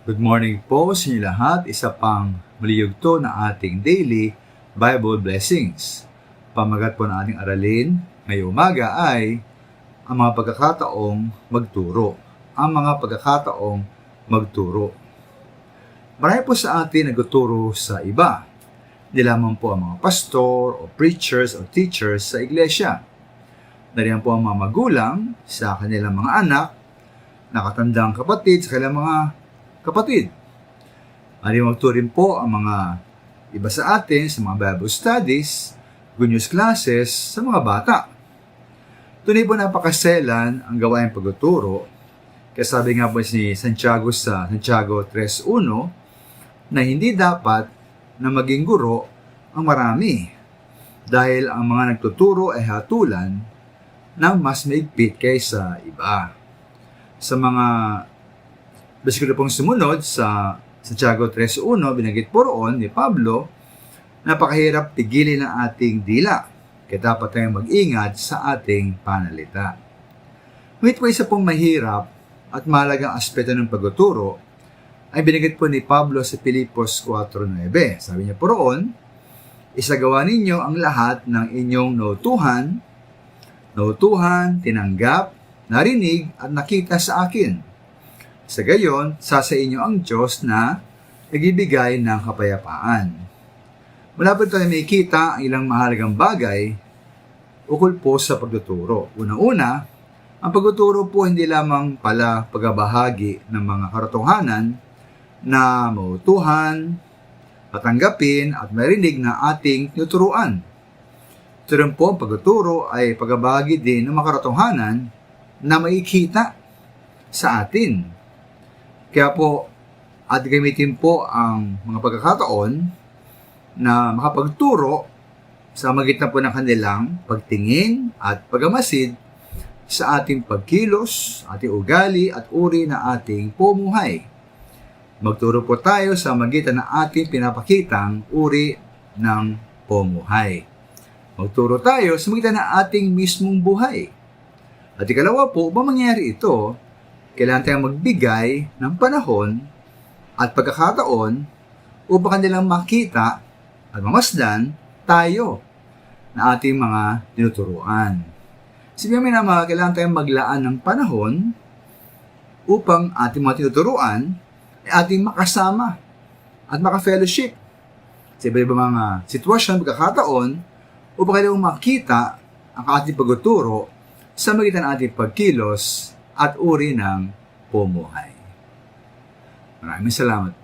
Good morning po sa inyo lahat. Isa pang maliyugto na ating daily Bible blessings. Pamagat po na ating aralin ngayong umaga ay ang mga pagkakataong magturo. Ang mga pagkakataong magturo. Marami po sa atin nagtuturo sa iba. Hindi lamang po ang mga pastor o preachers o teachers sa iglesia. Nariyan po ang mga magulang sa kanilang mga anak, nakatandang kapatid sa kanilang mga kapatid. Magturo rin po ang mga iba sa atin sa mga Bible studies, good news classes sa mga bata. Tunay po napakaselan ang gawain pagtuturo. Kaya sabi nga po si Santiago sa Santiago 3.1 na hindi dapat na maging guro ang marami dahil ang mga nagtuturo ay hatulan na mas maigpit kaysa iba. Sa mga bersikulo pong sumunod sa Santiago 3.1, binanggit po roon ni Pablo, napakahirap pigilin ang ating dila. Kaya dapat tayong mag-ingat sa ating panalita. Ngunit po isa pong mahirap at mahalagang aspeto ng pagtuturo ay binigit po ni Pablo sa Pilipos 4.9. Sabi niya po roon, isagawa ninyo ang lahat ng inyong nautuhan, nautuhan, tinanggap, narinig at nakita sa akin. Sa gayon, sasa inyo ang Diyos na nagbibigay ng kapayapaan. Mula po tayo makikita ang ilang mahalagang bagay ukol po sa pagtuturo. Una-una, ang pagtuturo po hindi lamang pala pagbabahagi ng mga karatohanan na mautuhan, patanggapin at marinig na ating tinuturuan. Ito rin po ang pagtuturo ay pagbabahagi din ng mga karatohanan na makikita sa atin. Kaya po, at gamitin po ang mga pagkakataon na makapagturo sa magitan po ng kanilang pagtingin at pagamasid sa ating pagkilos, ating ugali at uri na ating pumuhay. Magturo po tayo sa magitan ng ating pinapakitang uri ng pumuhay. Magturo tayo sa magitan ng ating mismong buhay. At ikalawa po, upang mangyari ito, kailangan tayong magbigay ng panahon at pagkakataon upang kanilang makita at mamasdan tayo na ating mga tinuturuan. Sabihin namin na mga kailangan tayong maglaan ng panahon upang ating mga tinuturuan ay ating makasama at maka-fellowship sa iba-iba mga sitwasyon, pagkakataon upang kailangan makita ang ating pagtuturo sa magitan ng ating pagkilos at uri ng pumuhay. Maraming salamat